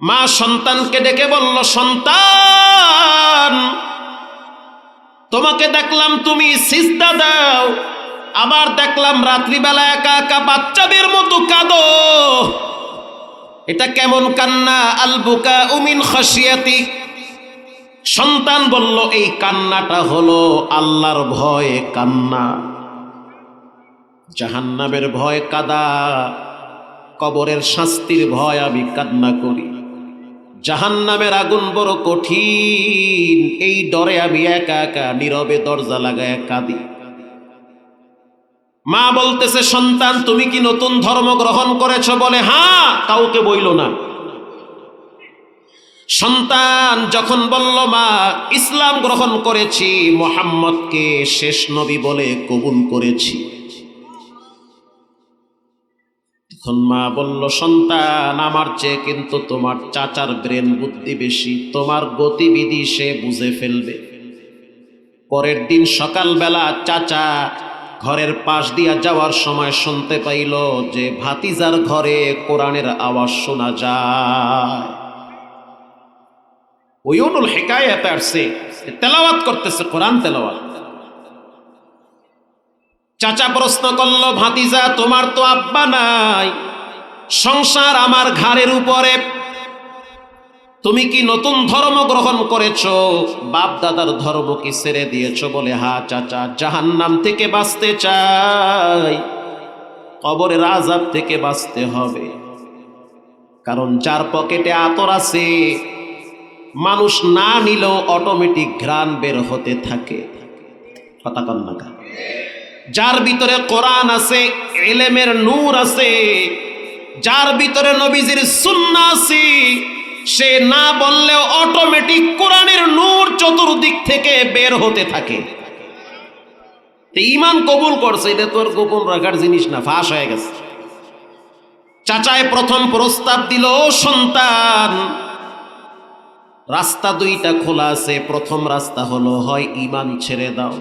মা সন্তানকে ডেকে বলল, সন্তান, তোমাকে দেখলাম তুমি সিজদা দাও, আবার দেখলাম রাত্রিবেলা একা একা বাচ্চাদের মতো কাঁদো। এটা কেমন কান্না? আলবুকা উমিন খসিয়াতি সন্তান বলল, এই কান্নাটা হলো আল্লাহর ভয়ে কান্না। জাহান্নামের ভয় কাদা, কবরের শাস্তির ভয় আমি কান্না করি। জাহান্নামের আগুন বড় কঠিন। এই ডরে আমি একা একা নীরবে দরজা লাগায় কাঁদি। মা বলতেছে, সন্তান, তুমি কি নতুন ধর্ম গ্রহণ করেছ? বলে হ্যাঁ কাউকে বইল না। সন্তান যখন বলল, মা, ইসলাম গ্রহণ করেছি, মোহাম্মদকে শেষ নবী বলে কবুল করেছি। মা বলল, সন্তান, আমার চেয়ে কিন্তু তোমার চাচার ব্রেন বুদ্ধি বেশি। তোমার গতিবিধি সে বুঝে ফেলবে। পরের দিন সকালবেলা চাচা ঘরের পাশ দিয়া যাওয়ার সময় শুনতে পাইল যে ভাতিজার ঘরে কোরআনের আওয়াজ শোনা যায়। ওইনুল হেকায়াত আসছে তেলাওয়াত করতেছে, কোরআন তেলাওয়াত। চাচা প্রশ্ন করল, ভাতিজা, তোমার তো আব্বা নাই। সংসার আমার ঘাড়ের উপরে। তুমি কি নতুন ধর্ম গ্রহণ করেছ? বাপ দাদার ধর্ম কি ছেড়ে দিয়েছ বলে, হা, চাচা, জাহান্নাম থেকে বাঁচতে চাই। কবরের আজাব থেকে বাঁচতে হবে। কারণ যার পকেটে আতর আছে, মানুষ না নিলেও অটোমেটিক ঘ্রাণ বের হতে থাকে। কথা কন্যা যার ভিতরে কোরআন আছে, এলেমের নূর আছে, যার ভিতরে নবীজির সুন্না আছে, সে না বললেও অটোমেটিক কোরআনের নূর চতুর্দিক থেকে বের হতে থাকে। ইমান কবুল করছে, এটা তোর গোপন রাখার জিনিস না, ফাঁস হয়ে গেছে। চাচায় প্রথম প্রস্তাব দিল, "ও সন্তান, রাস্তা দুইটা খোলা আছে, প্রথম রাস্তা হলো, হয় ইমান ছেড়ে দাও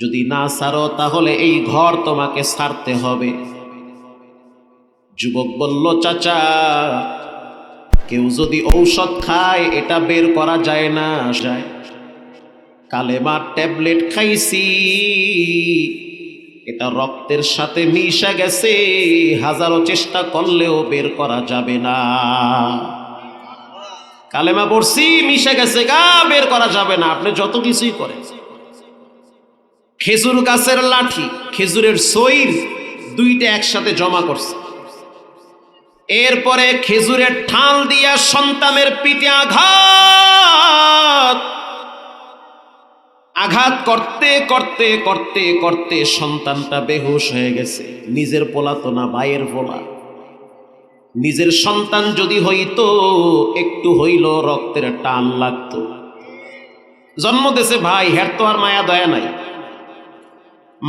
যদি না সারো, তাহলে এই ঘর তোমাকে সারতে হবে। যুবক বলল, চাচা, কেউ যদি ঔষধ খায়, এটা বের করা যায় না। যায়। কালেমার ট্যাবলেট খাইছি, এটা রক্তের সাথে মিশে গেছে, হাজারো চেষ্টা করলেও বের করা যাবে না। কালেমা পড়ছি, মিশে গেছে গা, বের করা যাবে না। আপনি যত কিছুই করেন। খেজুর গাছের লাঠি, খেজুরের সইর দুইটা একসাথে জমা করছে। এরপরে খেজুরের ঠাল দিয়া সন্তানের পিঠে আঘাত। আঘাত করতে করতে করতে করতে সন্তানটা বেহুশ হয়ে গেছে। নিজের পোলা তো না, ভাইয়ের পোলা। নিজের সন্তান যদি হইতো, একটু হইল রক্তের টান লাগতো। জন্ম দেশে ভাই, হের তো আর মায়া দয়া নাই।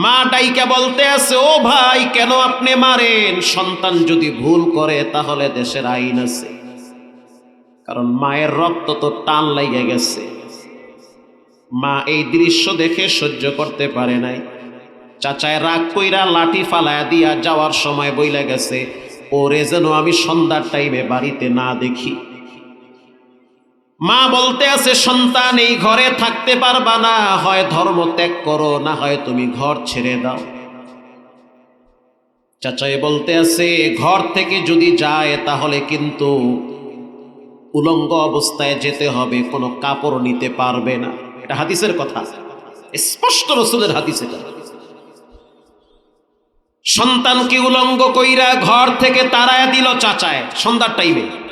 মা ডাইকা বলতে আছে, ও ভাই, কেন আপনি মারেন? সন্তান যদি ভুল করে, তাহলে দেশের আইন আছে। কারণ মায়ের রক্ত তো টান লাইগে গেছে। মা এই দৃশ্য দেখে সহ্য করতে পারে নাই। চাচায় রাগ কইরা লাঠি ফালায়া দিয়া যাওয়ার সময় বইলা গেছে, ওরে যেন আমি সন্ধ্যার টাইমে বাড়িতে না দেখি। মা বলতে আছে, সন্তান, এই ঘরে থাকতে পারবা না। হয় ধর্ম ত্যাগ করো, না হয় তুমি ঘর ছেড়ে দাও। চাচাই বলতে আছে, ঘর থেকে যদি যায়, তাহলে কিন্তু উলঙ্গ অবস্থায় যেতে হবে, কোনো কাপড় নিতে পারবে না। এটা হাদিসের কথা। স্পষ্ট রসুলের হাদিস এটা। সন্তানকে উলঙ্গ কইরা ঘর থেকে তারায় দিল চাচায়, সন্ধ্যার টাইমে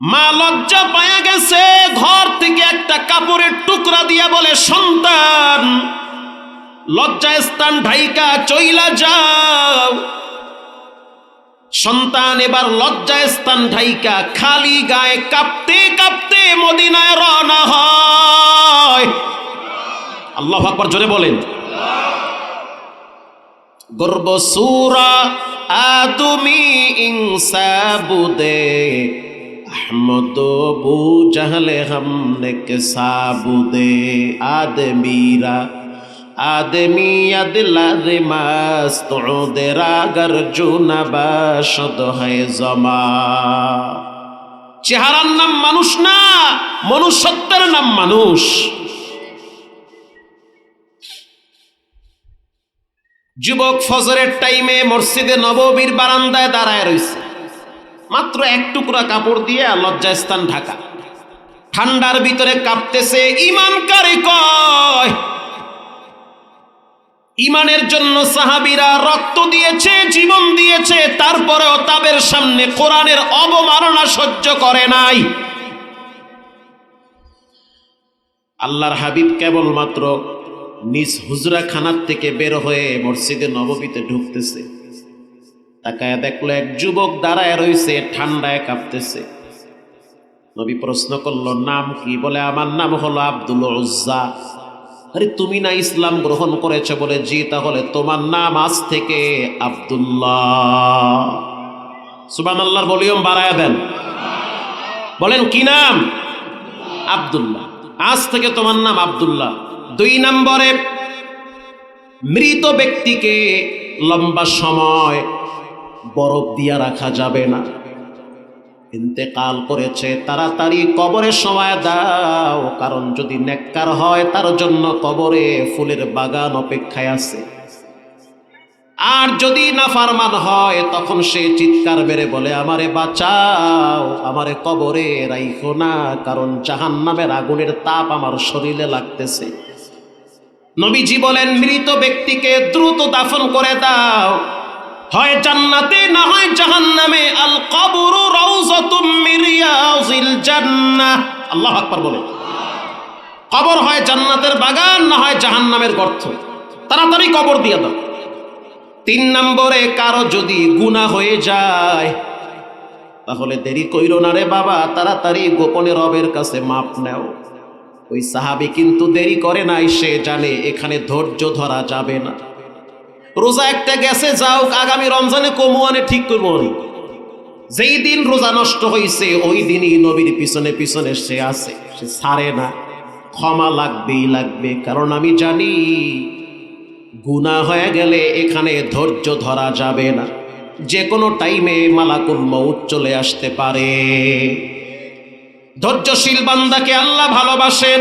মা লজ্জা পায়া গেছে, ঘর থেকে একটা কাপড়ের টুকরা দিয়া বলে, সন্তান লজ্জা স্থান ঢাইকা চইলা যাও। সন্তান, এবার লজ্জা স্থান ঢাইকা খালি গায়ে কাঁপতে কাঁপতে মদিনায় রওনা হয়। আল্লাহ আকবর জোরে বলেন। গর্ব সুরা আদমি ইনসাবুদে अहमद बू जहल हमने के साबुदे आदमीरा আদমিয়াদ লারে মাস্ত ওদের আগার জুনা বাসদ হয় জমা চেহারার নাম মানুষ না মনুষ্যত্বের নাম মানুষ যুবক ফজরের টাইমে মসজিদে নববীর বারান্দায় দাঁড়ায় রয়েছে মাত্র এক টুকরা কাপড় দিয়ে লজ্জাস্থান ঢাকা। ঠান্ডার ভিতরে কাঁপতেছে, ইমান কারে কয়? ইমানের জন্য সাহাবিরা রক্ত দিয়েছে, জীবন দিয়েছে, তারপরেও তাদের সামনে কোরআনের অবমাননা সহ্য করে নাই। আল্লাহর হাবিব কেবলমাত্র নিজ হুজরা খানার থেকে বের হয়ে মসজিদে নববীতে ঢুকতেছে। তাকায় দেখল এক যুবক দাঁড়ায় রয়েছে ঠান্ডায় কাঁপতেছে। নবী প্রশ্ন করল, নাম কি? বলে, আমার নাম হলো আব্দুল উজ্জা। আরে, তুমি না ইসলাম গ্রহণ করেছ বলে, জি, তাহলে তোমার নাম আজ থেকে আব্দুল্লাহ। সুবান আল্লাহর ভলিউম বাড়ায় দেন। বলেন, কি নাম? আব্দুল্লাহ। আজ থেকে তোমার নাম আব্দুল্লাহ। দুই নম্বরে, মৃত ব্যক্তিকে লম্বা সময় বরফ দিয়া রাখা যাবে না। ইন্তেকাল করেছে, তাড়াতাড়ি কবরের সময় দাও, কারণ যদি নেককার হয়, তার জন্য কবরে ফুলের বাগান অপেক্ষায় আছে। আর যদি না ফারমান হয়, তখন সে চিৎকার বেড়ে বলে, আমারে বাঁচাও, আমারে কবরে রাইখো না, কারণ জাহান নামের আগুনের তাপ আমার শরীরে লাগতেছে। নবীজি বলেন, মৃত ব্যক্তিকে দ্রুত দাফন করে দাও হয় জান্নাতে, না হয় জাহান্নামে? আল কবরু রাউযাতুম মিন রিয়াজিল জান্নাহ। আল্লাহু আকবার বলে। কবর হয় জান্নাতের বাগান, না হয় জাহান্নামের গর্ত। তাড়াতাড়ি কবর দিয়ে দাও। তিন নম্বরে, কারও যদি গুনাহ হয়ে যায়, তাহলে দেরি কইরো না রে বাবা, তাড়াতাড়ি গোপনে রবের কাছে মাপ নেও। ওই সাহাবি কিন্তু দেরি করে নাই, সে জানে এখানে ধৈর্য ধরা যাবে না। রোজা একটা গেছে, যাও, আগামী রমজানে কমুয়ানে ঠিক করব যেই দিন রোজা নষ্ট হয়েছে ওই দিনই নবীর পিছনে পিছনে সে আছে, সে ছাড়ে না। ক্ষমা লাগবেই লাগবে, কারণ আমি জানি গুণা হয়ে গেলে এখানে ধৈর্য ধরা যাবে না। যে কোনো টাইমে মালাকুল মৌত চলে আসতে পারে। ধৈর্যশীল বান্দাকে আল্লাহ ভালোবাসেন।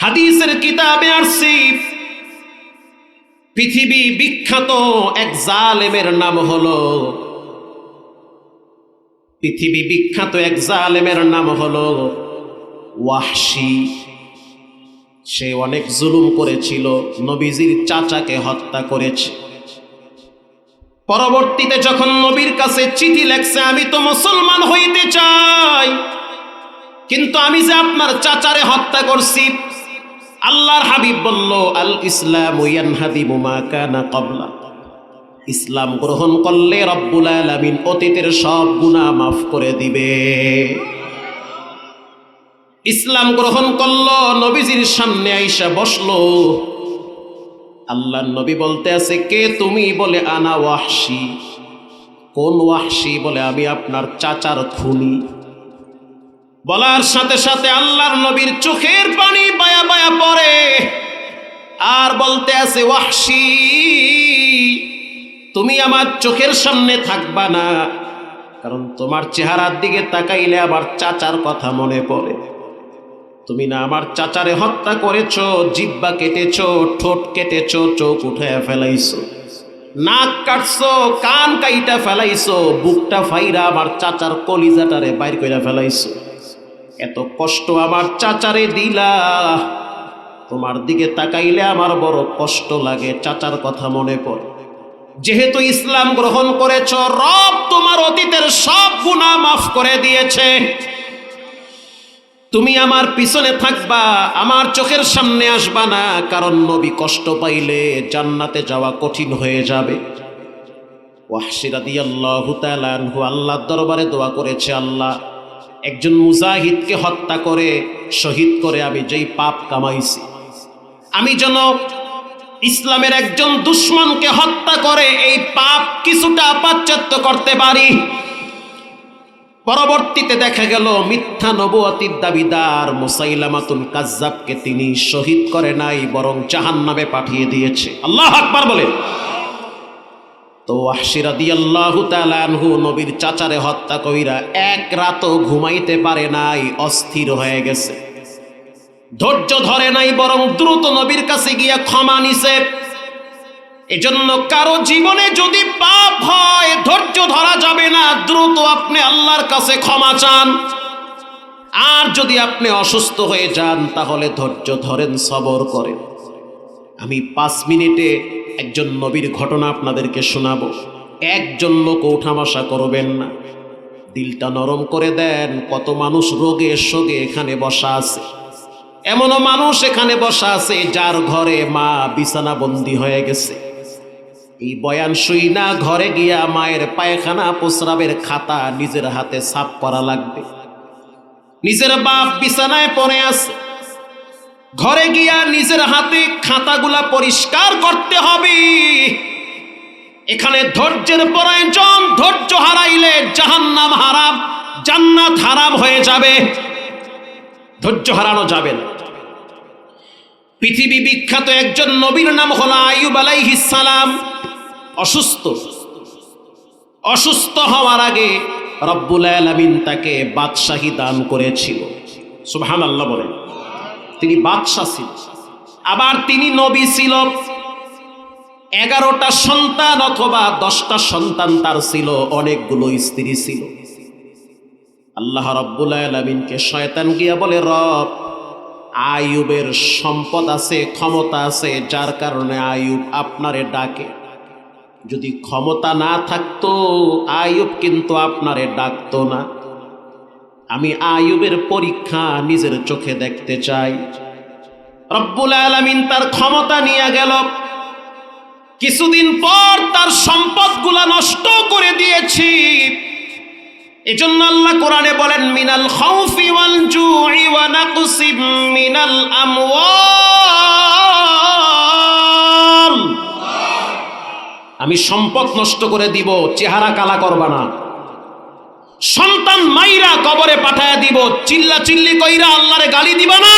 হাদিসের কিতাবে আসছি পৃথিবী বিখ্যাত এক জালেমের নাম হলো পৃথিবী বিখ্যাত এক জালেমের নাম হলো ওয়াহশি। সে অনেক জুলুম করেছিল, নবীজির চাচাকে হত্যা করেছে। পরবর্তীতে যখন নবীর কাছে চিঠি লেখছে, আমি তো মুসলমান হইতে চাই, কিন্তু আমি যে আপনার চাচারে হত্যা করছি আল্লাহর হাবিব বলল, আল ইসলাম ক্বাবলা। ইসলাম গ্রহণ করলে রব্বুল আলামিন অতীতের সব গুনাহ মাফ করে দিবে। ইসলাম গ্রহণ করল, নবীজির সামনে আইসা বসল। আল্লাহ নবী বলতে আছে, কে তুমি? বলে, আনা ওয়াহশি। কোন ওয়াহশি? বলে, আমি আপনার চাচার খুনি। বলার সাথে সাথে আল্লাহর নবীর চোখের পানি বায়া বায়া পড়ে। আর বলতে আছে, ওয়াহশি, তুমি আমার চোখের সামনে থাকবা না, কারণ তোমার চেহারার দিকে তাকাইলে আমার চাচার কথা মনে পড়ে। তুমি না আমার চাচারে হত্যা করেছ, জিব্বা কেটেছ, ঠোঁট কেটেছ, চোখ উঠে ফেলাইছো, নাক কাটছো, কান কাইটা ফেলাইছো, বুকটা ফাইরা আমার চাচার কলিজাটারে বাইর কইরা ফেলাইছো। এত কষ্ট আমার চাচারে দিলা। তোমার দিকে তাকাইলে আমার বড় কষ্ট লাগে, চাচার কথা মনে পড়ে। যেহেতু ইসলাম গ্রহণ করেছ, রব তোমার অতীতের সব গুনাহ মাফ করে দিয়েছে। তুমি আমার পিছনে থাকবা, আমার চোখের সামনে আসবা না, কারণ নবী কষ্ট পাইলে জান্নাতে যাওয়া কঠিন হয়ে যাবে। ওয়াহসিরাদি আল্লাহ আল্লাহর দরবারে দোয়া করেছে আল্লাহ একজন মুজাহিদকে হত্যা করে, শহীদ করে আমি যেই পাপ কামাইছি। আমি যেন ইসলামের একজন দুশ্মনকে হত্যা করে এই পাপ কিছুটা পাশ্চাত্য করতে পারি। পরবর্তীতে দেখা গেল, মিথ্যা নবুয়তির দাবিদার মুসাইলামাতুল কাজ্জাবকে তিনি শহীদ করে নাই, বরং জাহান্নামে পাঠিয়ে দিয়েছে। আল্লাহ আকবার বলে তো নবীর চাচারে হত্যা কইরা এক রাতও ঘুমাইতে পারে নাই, অস্থির হয়ে গেছে। ধৈর্য ধরে নাই, বরং দ্রুত নবীর কাছে গিয়া ক্ষমা নিছে। এজন্য কারও জীবনে যদি পাপ হয়, ধৈর্য ধরা যাবে না, দ্রুত আপনি আল্লাহর কাছে ক্ষমা চান। আর যদি আপনি অসুস্থ হয়ে যান, তাহলে ধৈর্য ধরেন, সবর করেন। আমি পাঁচ মিনিটে একজন নবীর ঘটনা আপনাদেরকে শোনাবো। একজন লোক ওঠামাসা করবেন না। দিলটা নরম করে দেন, কত মানুষ রোগে শোগে এখানে বসা আছে। এমনও মানুষ এখানে বসা আছে যার ঘরে মা বিছানা বন্দি হয়ে গেছে। এই বয়ান শুই না, ঘরে গিয়া মায়ের পায়খানা প্রস্রাবের খাতা নিজের হাতে সাফ করা লাগবে। নিজের বাপ বিছানায় পড়ে আছে। ঘরে গিয়া নিজের হাতে খাতাগুলা পরিষ্কার করতে হবে। এখানে ধৈর্যের প্রয়োজন, ধৈর্য হারাইলে জাহান্নাম হারাম, জান্নাত হারাম হয়ে যাবে। ধৈর্য হারানো যাবে না। পৃথিবী বিখ্যাত একজন নবীর নাম হলো আলাইহিস সালাম। অসুস্থ। অসুস্থ হওয়ার আগে রব্বুল আলামিন তাকে বাদশাহী দান করেছিল। সুবহানাল্লাহ বলেন। তিনি বাদশাহ ছিল। আবার তিনি নবী ছিল। এগারোটা সন্তান অথবা দশটা সন্তান তার ছিল, অনেকগুলো স্ত্রী ছিল। আল্লাহ রব্বুল শয়তান গিয়া বলে, রব আয়ুবের সম্পদ আছে, ক্ষমতা আছে, যার কারণে আয়ুব আপনারে ডাকে। যদি ক্ষমতা না থাকতো আয়ুব কিন্তু আপনারে ডাকতো না। আমি আয়ুবের পরীক্ষা নিজের চোখে দেখতে চাই। রব্বুল আলমিন তার ক্ষমতা নিয়ে গেল। কিছুদিন পর তার সম্পদগুলা নষ্ট করে দিয়েছি। এজন্য আল্লাহ কোরআনে বলেন, মিনাল খাউফি ওয়াল জুই ওয়া নাকসিম মিনাল আমওয়াল। আমি সম্পদ নষ্ট করে দিব, চেহারা কালা করবা না। সন্তান মাইরা কবরে পাঠায়া দিব, চিল্লা চিল্লি কইরা আল্লাহরে গালি দিবা না।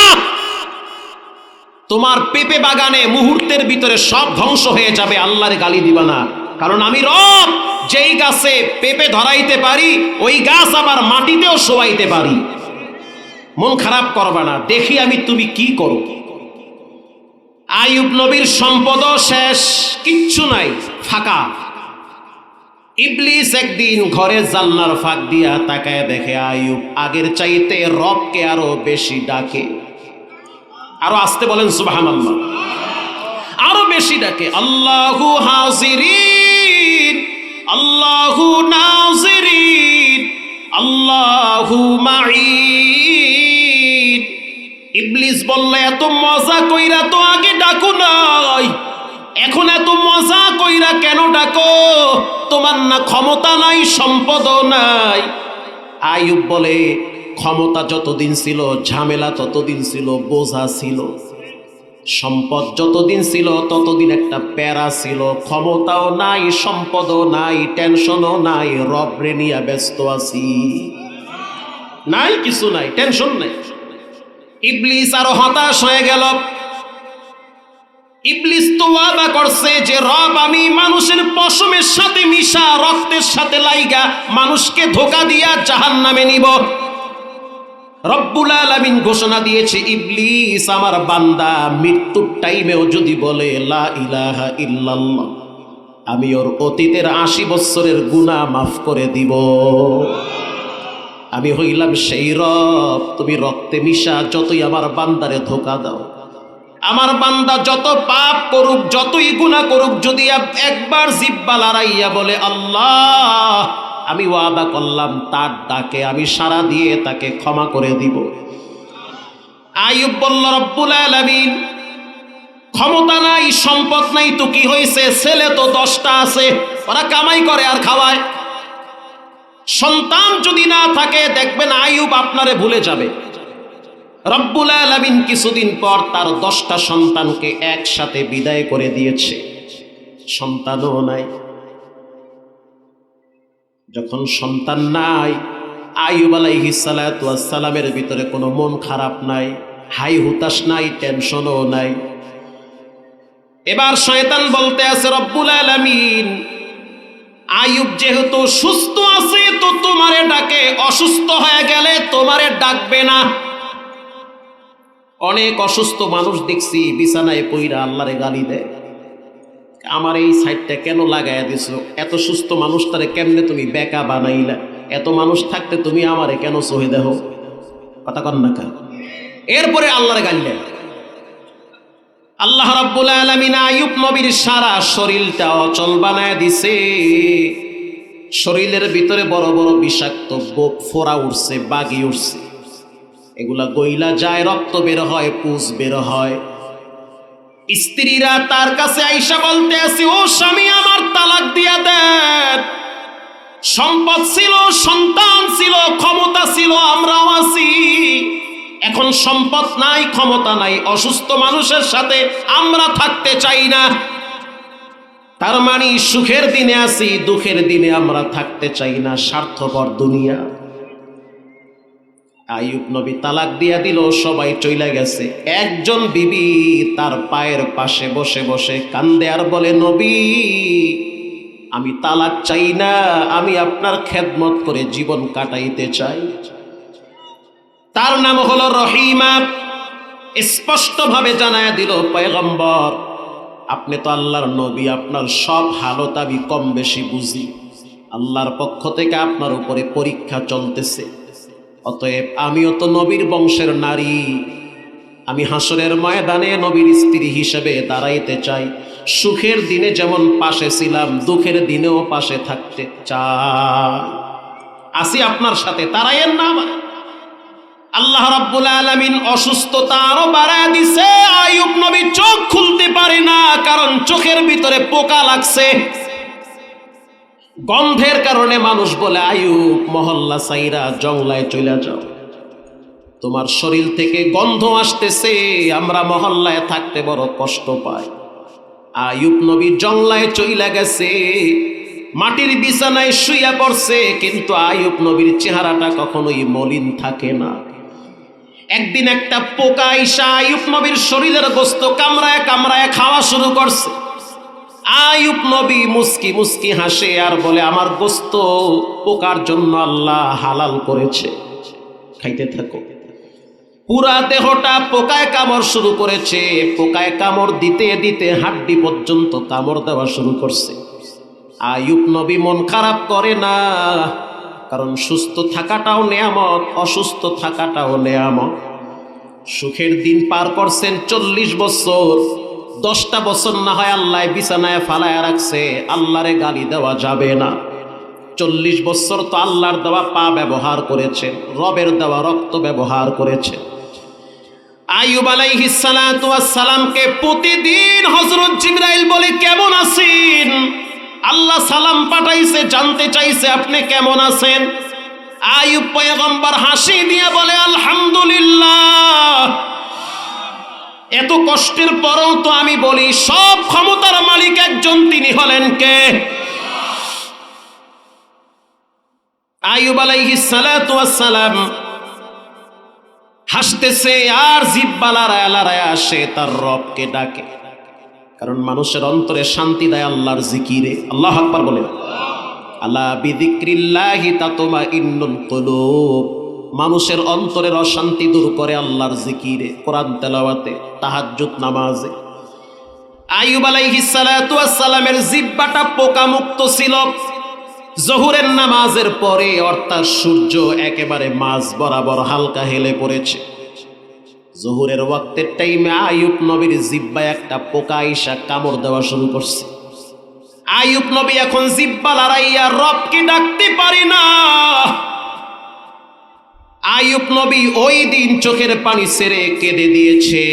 তোমার পেঁপে বাগানে মুহূর্তের ভিতরে সব ধ্বংস হয়ে যাবে, আল্লাহরে গালি দিবা না। কারণ আমি রব, যেই গাছে পেঁপে ধরাইতে পারি, ওই গাছ আবার মাটিতেও শোয়াইতে পারি। মন খারাপ করবা না, দেখি আমি তুমি কি করো। আয়ুব নবীর সম্পদও শেষ, কিচ্ছু নাই, ফাঁকা। ইবলিস একদিন ঘরে জানলার ফাঁক দিয়া তাকায় দেখে, আয়ুব আগের চাইতে রবকে আরও বেশি ডাকে। আরও আসতে বলেন সুবাহান আল্লাহ আরও বেশি ডাকে, আল্লাহু হাজিরিন, আল্লাহু নাজিরিন, আল্লাহু মাইন ইবলিস বললে, এত মজা কইরা তো আগে ডাকু নাই। এখন এত মজা কইরা কেন ডাকো? তোমার না ক্ষমতা নাই সম্পদ নাই। আয়ুব বলে, ক্ষমতা যতদিন ছিল, ঝামেলা ততদিন ছিল, বোঝা ছিল। সম্পদ যতদিন ছিল, ততদিন একটা প্যারা ছিল। ক্ষমতাও নাই, সম্পদও নাই, টেনশনও নাই রবরে নিয়ে ব্যস্ত আছি। নাই, কিছু নাই, টেনশন নাই। ইবলিস আরও হতাশ হয়ে গেল। ইবলিস তো ওয়াদা করছে যে রব আমি মানুষের পশমের সাথে মিশা, রক্তের সাথে লাইগা মানুষকে ধোকা দিয়া জাহান নামে নিব। রব্বুল আলামিন ঘোষণা দিয়েছে, ইবলিস আমার বান্দা, মৃত্যুর টাইমেও যদি বলে, লা ইলাহা ইল্লাল্লাহ, আমি ওর অতীতের আশি বৎসরের গুনাহ মাফ করে দিব। আমি হইলাম সেই রব, তুমি রক্তে মিশা, যতই আমার বান্দারে ধোকা দাও। আমার বান্দা যত পাপ করুক, যতই গুণা করুক, যদি একবার জিব্বা লড়াইয়া বলে, আল্লাহ, আমি ওয়াদা করলাম, তার ডাকে আমি সারা দিয়ে তাকে ক্ষমা করে দিব। আইয়ুব বলল, রব্বুল আলামিন, ক্ষমতা নাই, সম্পদ নাই, তো কি হয়েছে ছেলে তো দশটা আছে, ওরা কামাই করে আর খাওয়ায়। সন্তান যদি না থাকে, দেখবেন আইয়ুব আপনারে ভুলে যাবে। রব্বুল আলামিন কিছুদিন পর তার দশটা সন্তানকে একসাথে বিদায় করে দিয়েছে। সন্তানও নাই। যখন সন্তান নাই, আইয়ুব আলাইহিসালামের ভিতরে কোনো মন খারাপ নাই, হাই হুতাশ নাই, টেনশনও নাই। এবার শয়তান বলতে আছে, রব্বুল আলামিন আয়ুব যেহেতু সুস্থ আছে, তো তোমারে ডাকে, অসুস্থ হয়ে গেলে তোমারে ডাকবে না। অনেক অসুস্থ মানুষ দেখছি, বিছানায় পইরা আল্লাহরে গালি দেয়। আমার এই সাইডটা কেন লাগাইয়া দিছো? এত সুস্থ মানুষটারে কেমনে তুমি বেকা বানাইলা? এত মানুষ থাকতে তুমি আমারে কেন সহে দেহ? কথা কন না এরপরে আল্লাহরে গালি দেয়। আল্লাহ রাব্বুল আলামিন আইয়ুব নবীর সারা শরীরটা অচল বানায় দিছে। শরীরের ভিতরে বড় বড় বিষাক্ত গোপ, ফোড়া উঠছে, বাগি উঠছে। এগুলা গইলা যায়, রক্ত বের হয় পুষ বের হয়। স্ত্রীরা তার কাছে আইসা বলতে আসি ও স্বামী, আমার তালাক দিয়া দেন সম্পদ ছিল, সন্তান ছিল, ক্ষমতা ছিল, আমরাও আছি। এখন সম্পদ নাই, ক্ষমতা নাই, অসুস্থ মানুষের সাথে আমরা থাকতে চাই না। তার মানে সুখের দিনে আছি, দুঃখের দিনে আমরা থাকতে চাই না, স্বার্থপর দুনিয়া। আইয়ুব নবী তালাক দিয়া দিল, সবাই চইলা গেছে। একজন বিবি তার পায়ের পাশে বসে বসে কান্দে আর বলে, নবী, আমি তালাক চাই না, আমি আপনার খেদমত করে জীবন কাটাইতে চাই। তার নাম হলো রহিমা। স্পষ্টভাবে জানায় দিল, পয়গম্বর, আপনি তো আল্লাহর নবী, আপনার সব হালত আমি কম বেশি বুঝি। আল্লাহর পক্ষ থেকে আপনার উপরে পরীক্ষা চলতেছে। অতএব আমিও তো নবীর বংশের নারী। আমি হাসরের ময়দানে নবীর স্ত্রী হিসেবে দাঁড়াইতে চাই। সুখের দিনে যেমন পাশে ছিলাম, দুঃখের দিনেও পাশে থাকতে চাই। আসি আপনার সাথে, তারাইয়ের না আমার আল্লাহ রাব্বুল আলামিন অসুস্থতা আরও বাড়ায় দিছে। আয়ুব নবী চোখ খুলতে পারে না, কারণ চোখের ভিতরে পোকা লাগছে। গন্ধের কারণে মানুষ বলে আয়ুব মহল্লা সাইরা জংলায় চলে যাও। তোমার শরীর থেকে গন্ধ আসতেছে, আমরা মহল্লায় থাকতে বড় কষ্ট পাই। আয়ুব নবী জংলায় চইলা গেছে, মাটির বিছানায় শুইয়া পড়ছে, কিন্তু আয়ুব নবীর চেহারাটা কখনোই মলিন থাকে না। একদিন একটা পোকা আইসা আয়ুব নবীর শরীরের গোস্ত কামড়ায় কামড়ায় খাওয়া শুরু করছে। আয়ুব নবী মুস্কি মুস্কি হাসে আর বলে, আমার গোস্ত পোকার জন্য আল্লাহ হালাল করেছে। খাইতে থাকো। পুরা দেহটা পোকায় কামড় শুরু করেছে। পোকায় কামড় দিতে দিতে হাড্ডি পর্যন্ত কামড় দেওয়া শুরু করছে। আয়ুব নবী মন খারাপ করে না, কারণ সুস্থ থাকাটাও নেয়ামত, অসুস্থ থাকাটাও নেয়ামত। সুখের দিন পার করছেন চল্লিশ বছর। দশটা বছর না হয় আল্লাহ বিছানায় ফালায় রাখছে, আল্লাহরে গালি দেওয়া যাবে না। চল্লিশ বছর তো আল্লাহর দেওয়া পা ব্যবহার করেছেন রবের দেওয়া রক্ত ব্যবহার করেছে। আইয়ুব আলাইহিস সালাতু সালামকে প্রতিদিন হযরত জিবরাইল বলে, কেমন আছেন? আল্লাহ সালাম পাঠাইছে, জানতে চাইছে, আপনি কেমন আছেন? আইয়ুব পয়গম্বর হাসি দিয়ে বলে, আলহামদুলিল্লাহ। এত কষ্টের পরেও তো আমি বলি, সব ক্ষমতার মালিক একজন, তিনি হলেন কে? সালাতু ওয়াস সালাম হাসতেছে, আর জিব্বালারায় আলারায় আসে তার রবকে ডাকে। কারণ মানুষের অন্তরে শান্তি দেয় আল্লাহর জিকিরে। আল্লাহ আকবার বলে আল্লাহ বিদিক্রিল্লাহি তাতমা ইন্নুল কুলুব। মানুষের অন্তরের অশান্তি দূর করে আল্লাহর জিকিরে, কোরআন তেলাওয়াতে, তাহাজ্জুদ নামাজে। আইয়ুব আলাইহিস সালাতু জিব্বাটা পোকা মুক্ত ছিল। জহুরের নামাজের পরে অর্থাৎ সূর্য একেবারে মাঝ বরাবর হালকা হেলে পড়েছে। জহুরের ওয়াক্তের টাইমে আয়ুব নবীর জিব্বায় একটা পোকা আইসা কামড় দেওয়া শুরু করছে। আয়ুব নবী এখন জিব্বা লড়াইয়া রবকে ডাকতে পারি না। আয়ুব নবী ওই দিন চোখের পানি সেরে কেঁদে দিয়েছে।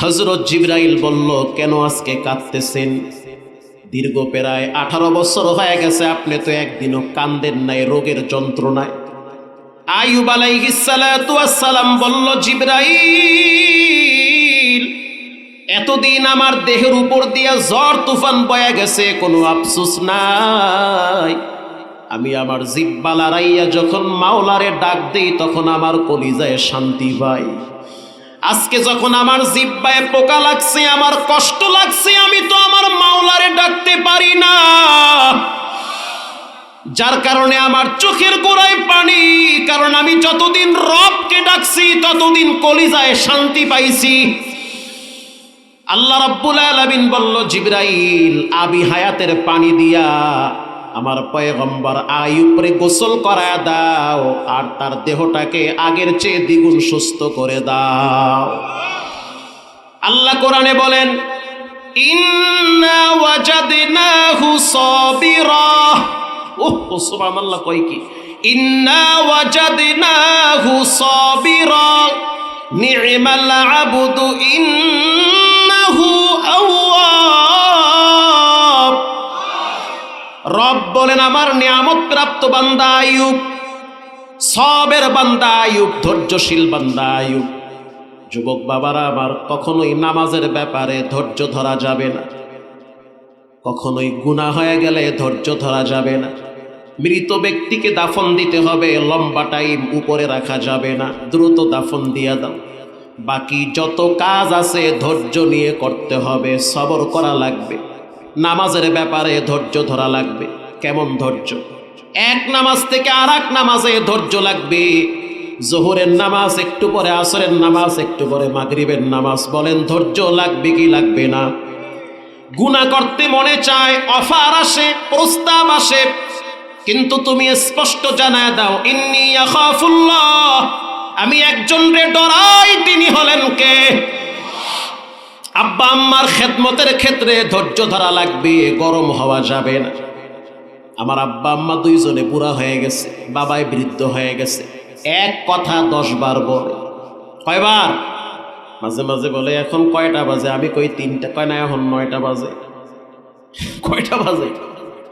হজরত জিব্রাইল বলল, কেন আজকে কাঁদতেছেন? দীর্ঘ প্রায় আঠারো বছর হয়ে গেছে, আপনি তো একদিনও কান্দেন নাই, রোগের যন্ত্রণায়। আয়ুব আলাইহিসালাম বলল, জিব্রাইল, এতদিন আমার দেহের উপর দিয়া জ্বর তুফান বয়ে গেছে, কোনো আফসোস নাই। আমি আমার জিব্বা লড়াইয়া যখন মাওলারে ডাক দিই, তখন আমার কলিজায় শান্তি পাই আজকে যখন আমার জিব্বায় পোকা লাগছে, আমার কষ্ট লাগছে, আমি তো আমার মাওলারে ডাকতে পারি না। যার কারণে আমার চোখের গোড়ায় পানি, কারণ আমি যতদিন রবকে ডাকছি, ততদিন কলিজায় শান্তি পাইছি। আল্লাহ রাব্বুল আলামিন বলল, জিব্রাইল, আবি হায়াতের পানি দিয়া আমার পয়গম্বর আয়ুবরে গোসল করা দাও, আর তার দেহটাকে আগের চেয়ে দ্বিগুণ সুস্থ করে দাও। আল্লাহ কোরআনে বলেন, ইন্না কয় কি? ইন্না রব বলেন, আমার নিয়ামত প্রাপ্ত বান্দা আয়ুব সবের বান্দা আয়ুব ধৈর্যশীল বান্দা আয়ুব যুবক বাবারা আমার কখনোই নামাজের ব্যাপারে ধৈর্য ধরা যাবে না। কখনোই গুণা হয়ে গেলে ধৈর্য ধরা যাবে না। মৃত ব্যক্তিকে দাফন দিতে হবে, লম্বা টাইম উপরে রাখা যাবে না। দ্রুত দাফন দিয়া দাও। বাকি যত কাজ আছে, ধৈর্য নিয়ে করতে হবে, সবর করা লাগবে। নামাজের ব্যাপারে ধৈর্য ধরা লাগবে। কেমন ধৈর্য? এক নামাজ থেকে আর এক নামাজে ধৈর্য লাগবে। জোহরের নামাজ একটু পরে, আসরের নামাজ একটু পরে, মাগরিবের নামাজ। বলেন, ধৈর্য লাগবে কি লাগবে না? গুণা করতে মনে চায়, অফার আসে, প্রস্তাব আসে। কিন্তু তুমি স্পষ্ট জানায় দাও, ইন্নি আমি একজন রে ডরাই, তিনি হলেন কে? আব্বা আম্মার খেদমতের ক্ষেত্রে ধৈর্য ধরা লাগবে, গরম হওয়া যাবে না। আমার আব্বা আম্মা দুইজনে বুড়া হয়ে গেছে, বাবাই বৃদ্ধ হয়ে গেছে। এক কথা দশ বার বলে। কয়বার? মাঝে মাঝে বলে, এখন কয়টা বাজে? আমি কই, তিনটা। কয়, না, এখন নয়টা বাজে। কয়টা বাজে?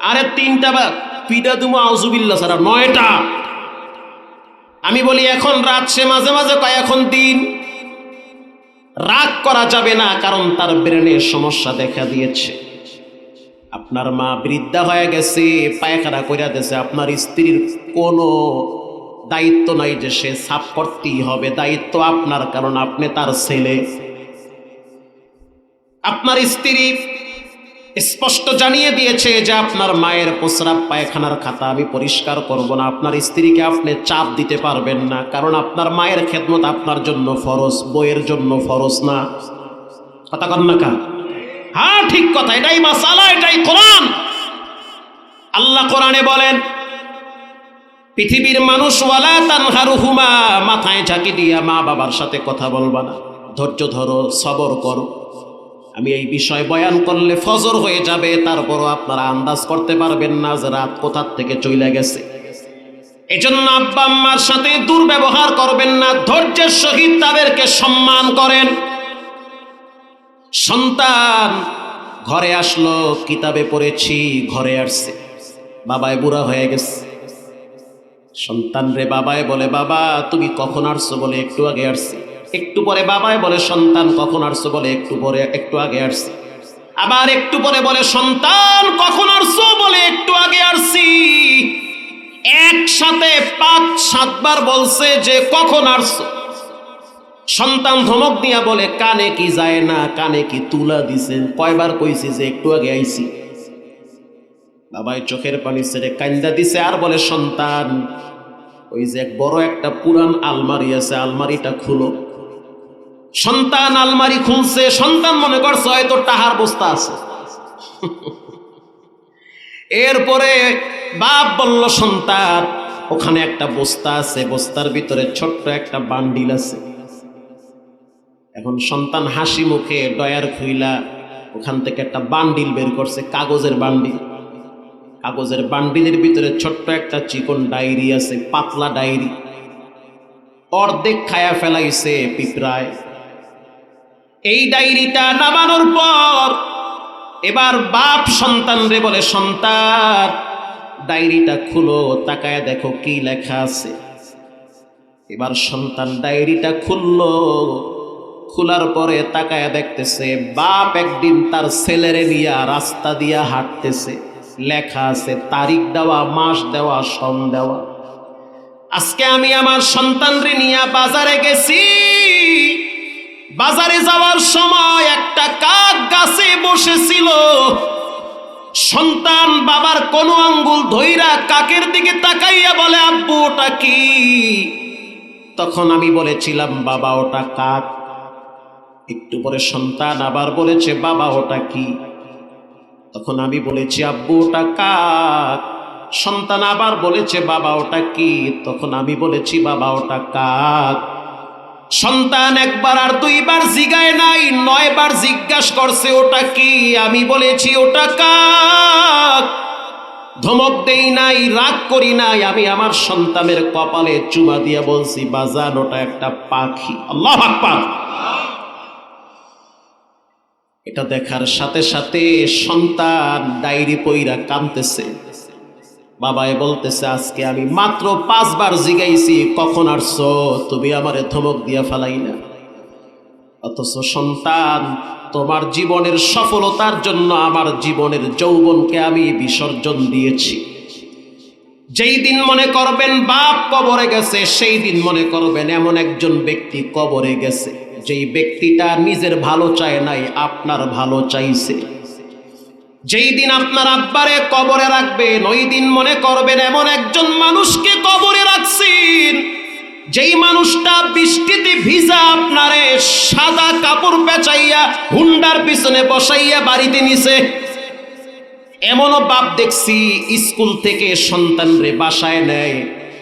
আরে তিনটা বা পিডা তুমি আউজুবিল্লা সারা নয়টা। আমি বলি, এখন রাত সে মাঝে মাঝে কয়, এখন দিন। রাগ করা যাবে না, কারণ তার ব্রেনের সমস্যা দেখা দিয়েছে। আপনার মা বৃদ্ধা হয়ে গেছে, পায়খানা করিয়া দিয়েছে, আপনার স্ত্রীর কোনো দায়িত্ব নাই যে সে সাফ করতেই হবে, দায়িত্ব আপনার, কারণ আপনি তার ছেলে। আপনার স্ত্রী স্পষ্ট জানিয়ে দিয়েছে যে আপনার মায়ের প্রস্রাব পায়খানার খাতা আমি পরিষ্কার করব না। আপনার স্ত্রীকে আপনি চাপ দিতে পারবেন না, কারণ আপনার মায়ের খেদমত আপনার জন্য ফরজ, বইয়ের জন্য ফরজ না। কথা কন না হ্যাঁ ঠিক কথা, এটাই মাসালা, এটাই কোরআন। আল্লাহ কোরআনে বলেন, পৃথিবীর মানুষ ওয়ালা তানহারুহুমা, মাথায় ঝাঁকি দিয়া মা বাবার সাথে কথা বলবা না। ধৈর্য ধরো, সবর করো। আমি এই বিষয় বয়ান করলে ফজর হয়ে যাবে, তারপরও আপনারা আন্দাজ করতে পারবেন না যে রাত কোথার থেকে চলে গেছে। এজন্য আব্বা আম্মার সাথে দুর্ব্যবহার করবেন না, ধৈর্যের সহিত তাদেরকে সম্মান করেন। সন্তান, ঘরে আসলো, কিতাবে পড়েছি, ঘরে আসছে। বাবায় বুড়া হয়ে গেছে। সন্তান রে বাবায় বলে, বাবা, তুমি কখন আসছো? বলে, একটু আগে আসছি। একটু পরে বাবায় বলে, সন্তান কখন আসছো? বলে, একটু পরে, একটু আগে আসছি। আবার একটু পরে বলে, সন্তান কখন আসছো? বলে, একটু আগে আসছি। একসাথে পাঁচ সাতবার বলছে যে, কখন আসছো? সন্তান ধমক দিয়া বলে, কানে কি যায় না, কানে কি তুলা দিছেন কয়বার কইছে যে, একটু আগে আইছি। বাবাই চোখের পানি ছেড়ে কান্দা দিছে আর বলে, সন্তান, ওই যে এক বড় একটা পুরান আলমারি আছে, আলমারিটা খুলো। সন্তান আলমারি খুলছে, সন্তান মনে করছে হয়তো টাহার বস্তা আছে। এরপরে বাপ বলল, সন্তান, ওখানে একটা বস্তা আছে, বস্তার ভিতরে ছোট্ট একটা বান্ডিল আছে। এখন সন্তান হাসি মুখে ডয়ার খুইলা, ওখান থেকে একটা বান্ডিল বের করছে, কাগজের বান্ডিল। কাগজের বান্ডিলের ভিতরে ছোট্ট একটা চিকন ডায়েরি আছে, পাতলা ডায়েরি। অর্ধেক খায়া ফেলাইছে পিঁপড়ায়। এই ডায়েরিটা নামানোর পর এবার বাপ সন্তান রে বলে, সন্তান, ডায়েরিটা খুলো, তাকায় দেখো কি লেখা আছে। এবার সন্তান ডায়েরিটা খুললো, খোলার পরে তাকায় দেখতেছে, বাপ একদিন তার ছেলেরে নিয়া রাস্তা দিয়া হাঁটতেছে। লেখা আছে, তারিখ দেওয়া, মাস দেওয়া, সন দেওয়া। আজকে আমি আমার সন্তানরে নিয়ে বাজারে গেছি। বাজারে যাওয়ার সময় একটা কাক গাছে বসেছিল। সন্তান বাবার কোন আঙ্গুল ধইরা কাকের দিকে তাকাইয়া বলে, আব্বু, ওটা কি? তখন আমি বলেছিলাম, বাবা, ওটা কাক। একটু পরে সন্তান আবার বলেছে, বাবা, ওটা কি? তখন আমি বলেছি, আব্বু, ওটা কাক। সন্তান আবার বলেছে, বাবা, ওটা কি? তখন আমি বলেছি, বাবা, ওটা কাক। সন্তান একবার আর দুইবার জিগায় নাই, নয়বার জিজ্ঞাসা করছে, ওটা কি? আমি বলেছি, ওটা কাক। ধমক দেই নাই, রাগ করি নাই, আমি আমার সন্তানের কপালে চুমা দিয়া বলছি, বাজান, ওটা একটা পাখি। আল্লাহ আকবার। এটা দেখার সাথে সাথে সন্তান ডায়েরি পইরা কাঁদতেছে। বাবাই বলতেছে, আজকে আমি মাত্র পাঁচবার জিগাইছি, কখন আর আসছো? তুমি আমারে ধমক দিয়া ফেলাই না অথচ সন্তান, তোমার জীবনের সফলতার জন্য আমার জীবনের যৌবনকে আমি বিসর্জন দিয়েছি। যেই দিন মনে করবেন বাপ কবরে গেছে, সেই দিন মনে করবেন এমন একজন ব্যক্তি কবরে গেছে। যেই ব্যক্তিটা নিজের ভালো চায় নাই, আপনার ভালো চাইছে। যেই দিন আপনার আব্বারে কবরে রাখবেন, ওই দিন মনে করবেন এমন একজন মানুষকে কবরে রাখছেন। যেই মানুষটা বৃষ্টিতে ভিজা আপনারে সাদা কাপড় পেঁচাইয়া, হুন্ডার পিছনে বসাইয়া বাড়িতে নিছে। এমনও বাপ দেখছি স্কুল থেকে সন্তান রে বাসায় নেয়,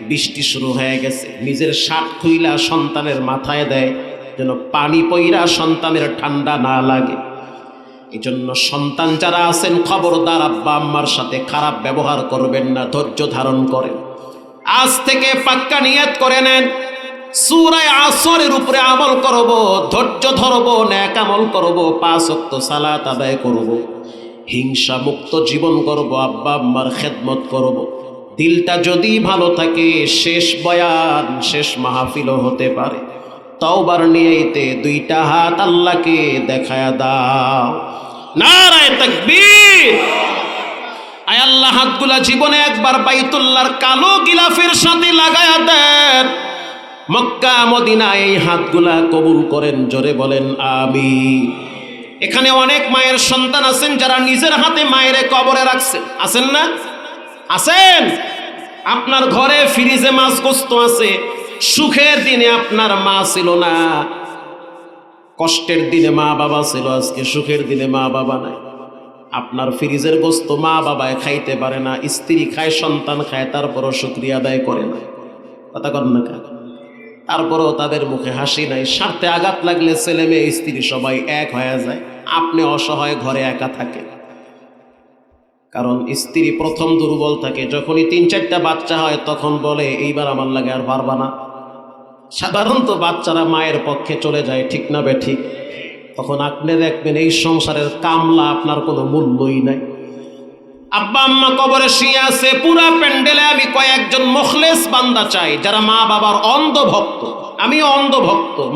বৃষ্টি শুরু হয়ে গেছে। নিজের শার্ট খুইলা সন্তানের মাথায় দেয়, যেন পানি পইরা সন্তানের ঠান্ডা না লাগে। এই জন্য সন্তান যারা আছেন, খবরদার আব্বা আম্মার সাথে খারাপ ব্যবহার করবেন না, ধৈর্য ধারণ করেন। আজ থেকে পাক্কা নিয়াত করে নেন। সুরায় আসরের উপরে আমল করব, ধৈর্য ধরব, ন্যাক আমল করব, পাঁচ অক্ত সালাত আদায় করব। হিংসা মুক্ত জীবন করব, আব্বা আম্মার খেদমত করব। দিলটা যদি ভালো থাকে, শেষ বয়ান, শেষ মাহফিলও হতে পারে। তওবার নিয়েতে দুইটা হাত আল্লাহকে দেখায়া দাও। নারায় তাকবীর। আয় আল্লাহ হাতগুলা জীবনে একবার বাইতুল্লাহর কালো গিলাফের সাথে লাগায়া দেন। মক্কা মদিনা এই হাতগুলা কবুল করেন, জোরে বলেন আমি এখানে অনেক মায়ের সন্তান আছেন যারা নিজের হাতে মায়ের কবরে রাখছেন আছেন না? আছেন? আপনার ঘরে ফ্রিজে মাছ গোস্ত আছে। সুখের দিনে আপনার মা ছিল না। কষ্টের দিনে মা বাবা ছিল আজকে, সুখের দিনে মা বাবা নাই। আপনার ফ্রিজের গোস্ত মা বাবায় খাইতে পারে না, স্ত্রী খায়, সন্তান খায়, তারপরও শুক্রিয়া আদায় করে না। কথা কর না? তারপরও তাদের মুখে হাসি নাই। স্বার্থে আঘাত লাগলে ছেলে মেয়ে, স্ত্রী সবাই এক হয়ে যায়। আপনি অসহায় ঘরে একা থাকে কারণ স্ত্রী প্রথম দুর্বল থাকে। যখনই তিন চারটা বাচ্চা হয়, তখন বলে, এইবার আমার লাগে আর পারবা না। সাধারণত বাচ্চারা মায়ের পক্ষে চলে যায়, ঠিক না ঠিক? তখন আপনি দেখবেন এই সংসারের কামলা আপনার কোনো মূল্যই নাই। আব্বা আম্মা কবরে শুয়ে আছে, পুরা প্যান্ডেলে আমি কয়েকজন মখলেস বান্দা চাই, যারা মা বাবার অন্ধ ভক্ত আমি অন্ধ ভক্ত